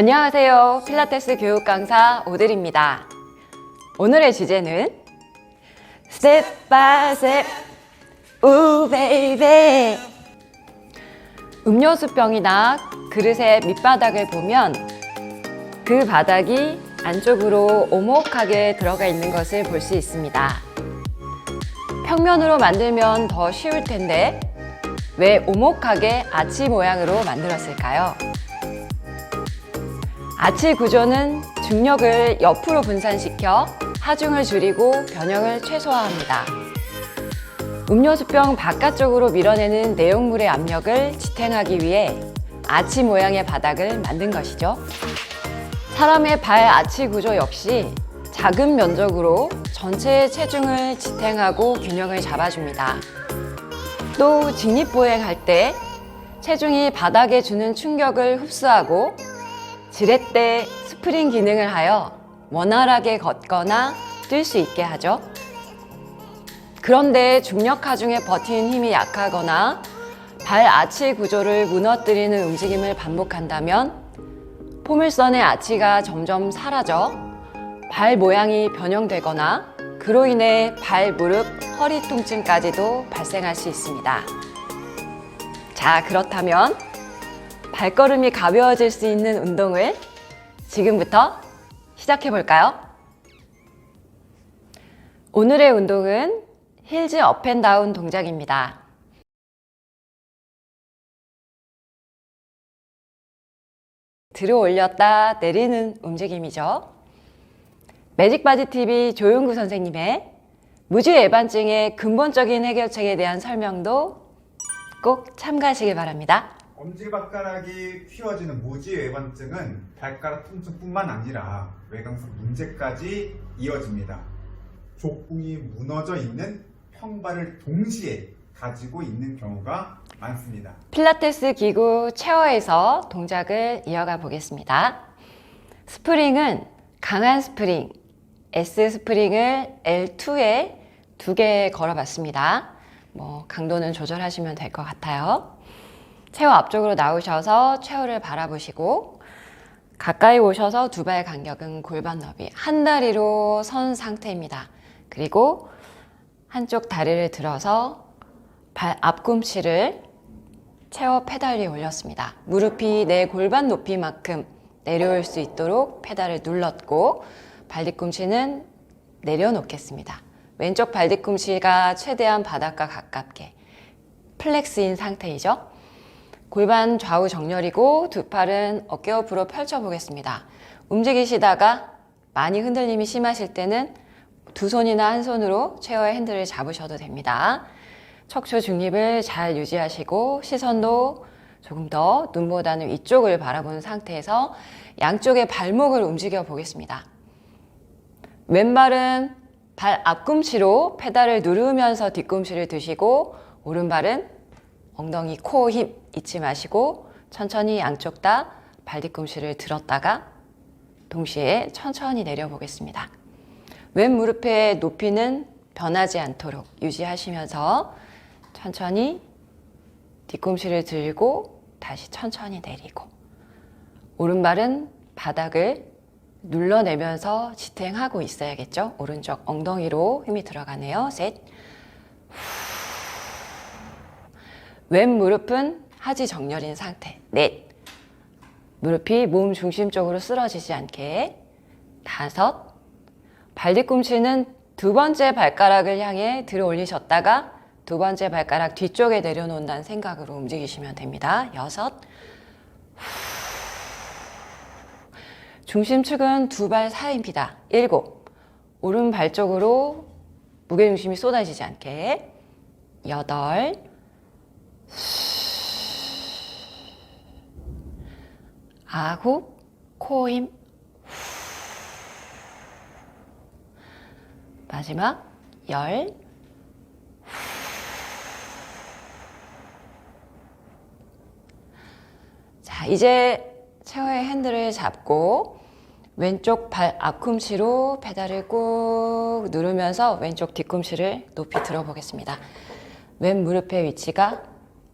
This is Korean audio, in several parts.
안녕하세요. 필라테스 교육 강사 오들입니다. 오늘의 주제는 스텝 바이 스텝 우 베이베 음료수병이나 그릇의 밑바닥을 보면 그 바닥이 안쪽으로 오목하게 들어가 있는 것을 볼 수 있습니다. 평면으로 만들면 더 쉬울 텐데 왜 오목하게 아치 모양으로 만들었을까요? 아치 구조는 중력을 옆으로 분산시켜 하중을 줄이고 변형을 최소화합니다. 음료수병 바깥쪽으로 밀어내는 내용물의 압력을 지탱하기 위해 아치 모양의 바닥을 만든 것이죠. 사람의 발 아치 구조 역시 작은 면적으로 전체의 체중을 지탱하고 균형을 잡아줍니다. 또 직립보행할 때 체중이 바닥에 주는 충격을 흡수하고 지렛대 스프링 기능을 하여 원활하게 걷거나 뛸 수 있게 하죠. 그런데 중력 하 중에 버티는 힘이 약하거나 발 아치 구조를 무너뜨리는 움직임을 반복한다면 포물선의 아치가 점점 사라져 발 모양이 변형되거나 그로 인해 발, 무릎, 허리 통증까지도 발생할 수 있습니다. 자, 그렇다면 발걸음이 가벼워질 수 있는 운동을 지금부터 시작해 볼까요? 오늘의 운동은 힐즈 업앤다운 동작입니다. 들어 올렸다 내리는 움직임이죠. 매직바디 TV 조용구 선생님의 무지 예반증의 근본적인 해결책에 대한 설명도 꼭 참가하시길 바랍니다. 엄지발가락이 휘어지는 무지 외반증은 발가락 통증뿐만 아니라 외곽선 문제까지 이어집니다. 족궁이 무너져 있는 평발을 동시에 가지고 있는 경우가 많습니다. 필라테스 기구 체어에서 동작을 이어가 보겠습니다. 스프링은 강한 스프링, S 스프링을 L2에 두 개 걸어봤습니다. 뭐 강도는 조절하시면 될 것 같아요. 체어 앞쪽으로 나오셔서 체어를 바라보시고 가까이 오셔서 두 발 간격은 골반 너비 한 다리로 선 상태입니다. 그리고 한쪽 다리를 들어서 발 앞꿈치를 체어 페달 위에 올렸습니다. 무릎이 내 골반 높이만큼 내려올 수 있도록 페달을 눌렀고 발 뒤꿈치는 내려놓겠습니다. 왼쪽 발 뒤꿈치가 최대한 바닥과 가깝게 플렉스인 상태이죠. 골반 좌우 정렬이고 두 팔은 어깨 옆으로 펼쳐 보겠습니다. 움직이시다가 많이 흔들림이 심하실 때는 두 손이나 한 손으로 체어의 핸들을 잡으셔도 됩니다. 척추 중립을 잘 유지하시고 시선도 조금 더 눈보다는 위쪽을 바라보는 상태에서 양쪽의 발목을 움직여 보겠습니다. 왼발은 발 앞꿈치로 페달을 누르면서 뒤꿈치를 드시고 오른발은 엉덩이, 코 힘 잊지 마시고 천천히 양쪽 다 발 뒤꿈치를 들었다가 동시에 천천히 내려보겠습니다. 왼 무릎의 높이는 변하지 않도록 유지하시면서 천천히 뒤꿈치를 들고 다시 천천히 내리고 오른발은 바닥을 눌러내면서 지탱하고 있어야겠죠? 오른쪽 엉덩이로 힘이 들어가네요. 셋. 왼 무릎은 하지 정렬인 상태. 넷. 무릎이 몸 중심 쪽으로 쓰러지지 않게. 다섯. 발 뒤꿈치는 두 번째 발가락을 향해 들어 올리셨다가 두 번째 발가락 뒤쪽에 내려놓는다는 생각으로 움직이시면 됩니다. 여섯. 중심축은 두 발 사이입니다. 일곱. 오른발 쪽으로 무게중심이 쏟아지지 않게. 여덟. 아홉. 코 힘. 마지막 열. 자, 이제 체어의 핸들을 잡고 왼쪽 발 앞꿈치로 페달을 꾹 누르면서 왼쪽 뒤꿈치를 높이 들어보겠습니다. 왼 무릎의 위치가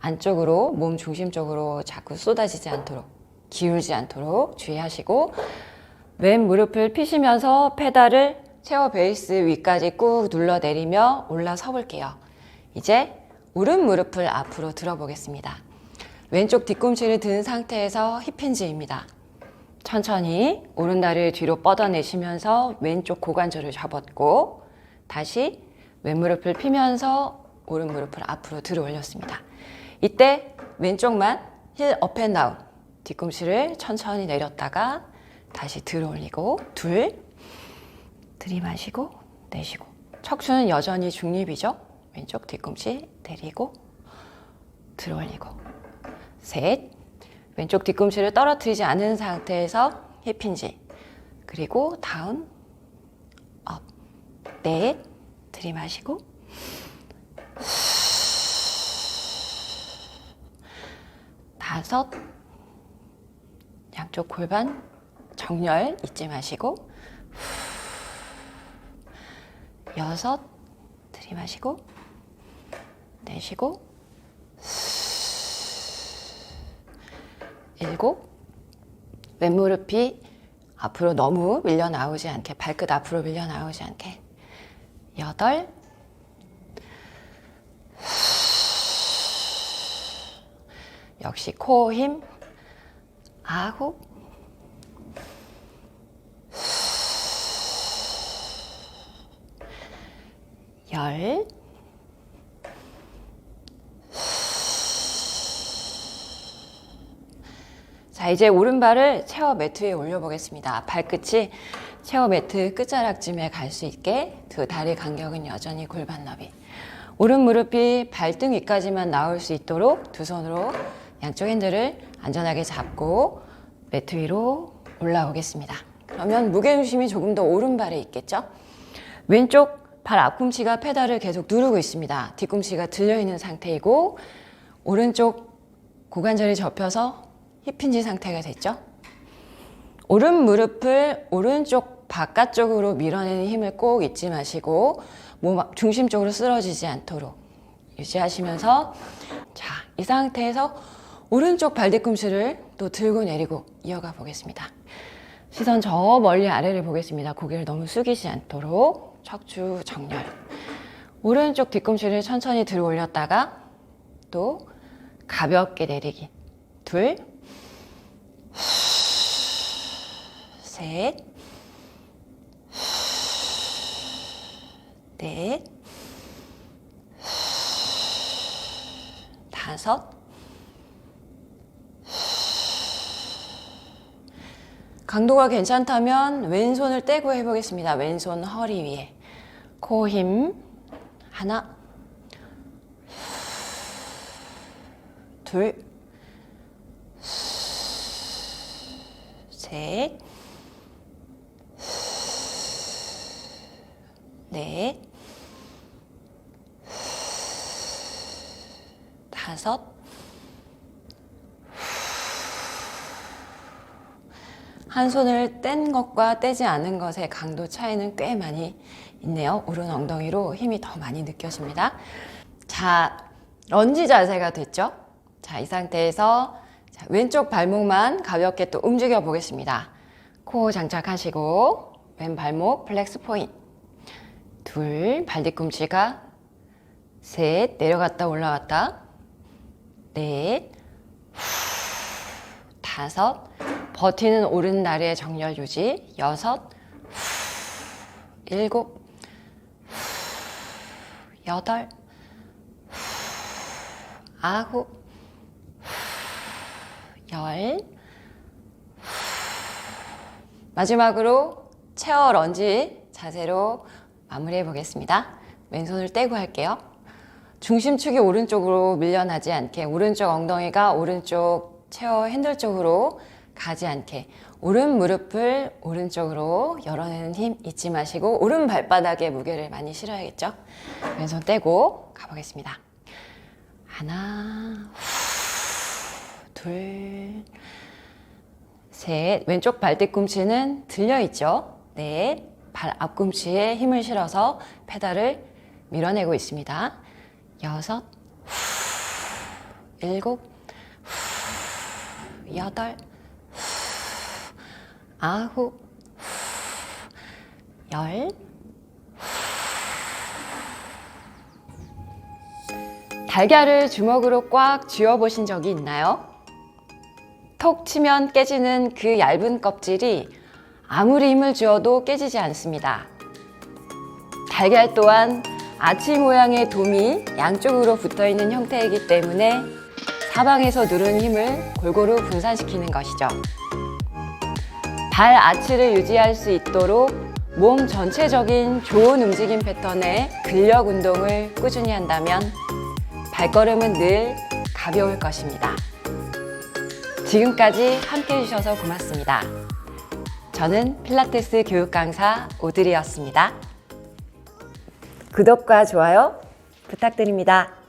안쪽으로 몸 중심 쪽으로 자꾸 쏟아지지 않도록 기울지 않도록 주의하시고 왼 무릎을 피시면서 페달을 체어 베이스 위까지 꾹 눌러 내리며 올라서 볼게요. 이제 오른 무릎을 앞으로 들어보겠습니다. 왼쪽 뒤꿈치를 든 상태에서 힙힌지입니다. 천천히 오른 다리를 뒤로 뻗어내시면서 왼쪽 고관절을 접었고 다시 왼 무릎을 피면서 오른 무릎을 앞으로 들어 올렸습니다. 이때 왼쪽만 힐 업앤다운 뒤꿈치를 천천히 내렸다가 다시 들어 올리고 둘 들이마시고 내쉬고. 척추는 여전히 중립이죠. 왼쪽 뒤꿈치 내리고 들어 올리고. 셋 왼쪽 뒤꿈치를 떨어뜨리지 않은 상태에서 힙힌지. 그리고 다운 업넷 들이마시고. 다섯 양쪽 골반 정렬 잊지 마시고 여섯 들이마시고 내쉬고 일곱. 왼무릎이 앞으로 너무 밀려 나오지 않게 발끝 앞으로 밀려 나오지 않게. 여덟. 역시 코 힘 아홉 열 자, 이제 오른발을 체어 매트 위에 올려보겠습니다. 발끝이 체어 매트 끝자락쯤에 갈 수 있게 두 다리 간격은 여전히 골반 너비. 오른 무릎이 발등 위까지만 나올 수 있도록 두 손으로 양쪽 핸들을 안전하게 잡고 매트 위로 올라오겠습니다. 그러면 무게중심이 조금 더 오른발에 있겠죠? 왼쪽 발 앞꿈치가 페달을 계속 누르고 있습니다. 뒤꿈치가 들려있는 상태이고 오른쪽 고관절이 접혀서 힙힌지 상태가 됐죠? 오른 무릎을 오른쪽 바깥쪽으로 밀어내는 힘을 꼭 잊지 마시고 몸 앞- 중심적으로 쓰러지지 않도록 유지하시면서 자, 이 상태에서 오른쪽 발 뒤꿈치를 또 들고 내리고 이어가 보겠습니다. 시선 저 멀리 아래를 보겠습니다. 고개를 너무 숙이지 않도록 척추 정렬. 오른쪽 뒤꿈치를 천천히 들어 올렸다가 또 가볍게 내리기. 둘, 셋, 넷, 다섯, 강도가 괜찮다면 왼손을 떼고 해보겠습니다. 왼손 허리 위에. 코 힘. 하나. 둘. 셋. 넷. 다섯. 한 손을 뗀 것과 떼지 않은 것의 강도 차이는 꽤 많이 있네요. 오른 엉덩이로 힘이 더 많이 느껴집니다. 자, 런지 자세가 됐죠? 자, 이 상태에서 자, 왼쪽 발목만 가볍게 또 움직여 보겠습니다. 코 장착하시고 왼 발목 플렉스 포인. 둘, 발 뒤꿈치가 셋, 내려갔다 올라왔다. 넷, 다섯, 버티는 오른 다리의 정렬 유지. 여섯, 일곱, 여덟, 아홉, 열. 마지막으로 체어 런지 자세로 마무리해 보겠습니다. 왼손을 떼고 할게요. 중심축이 오른쪽으로 밀려나지 않게 오른쪽 엉덩이가 오른쪽 체어 핸들 쪽으로 가지 않게 오른 무릎을 오른쪽으로 열어내는 힘 잊지 마시고 오른 발바닥에 무게를 많이 실어야겠죠? 왼손 떼고 가보겠습니다. 하나, 둘, 셋. 왼쪽 발 뒤꿈치는 들려 있죠? 넷. 발 앞꿈치에 힘을 실어서 페달을 밀어내고 있습니다. 여섯, 일곱, 여덟, 아홉, 열. 달걀을 주먹으로 꽉 쥐어보신 적이 있나요? 톡 치면 깨지는 그 얇은 껍질이 아무리 힘을 주어도 깨지지 않습니다. 달걀 또한 아치 모양의 돔이 양쪽으로 붙어 있는 형태이기 때문에 사방에서 누르는 힘을 골고루 분산시키는 것이죠. 발 아치를 유지할 수 있도록 몸 전체적인 좋은 움직임 패턴의 근력 운동을 꾸준히 한다면 발걸음은 늘 가벼울 것입니다. 지금까지 함께 해주셔서 고맙습니다. 저는 필라테스 교육 강사 오드리였습니다. 구독과 좋아요 부탁드립니다.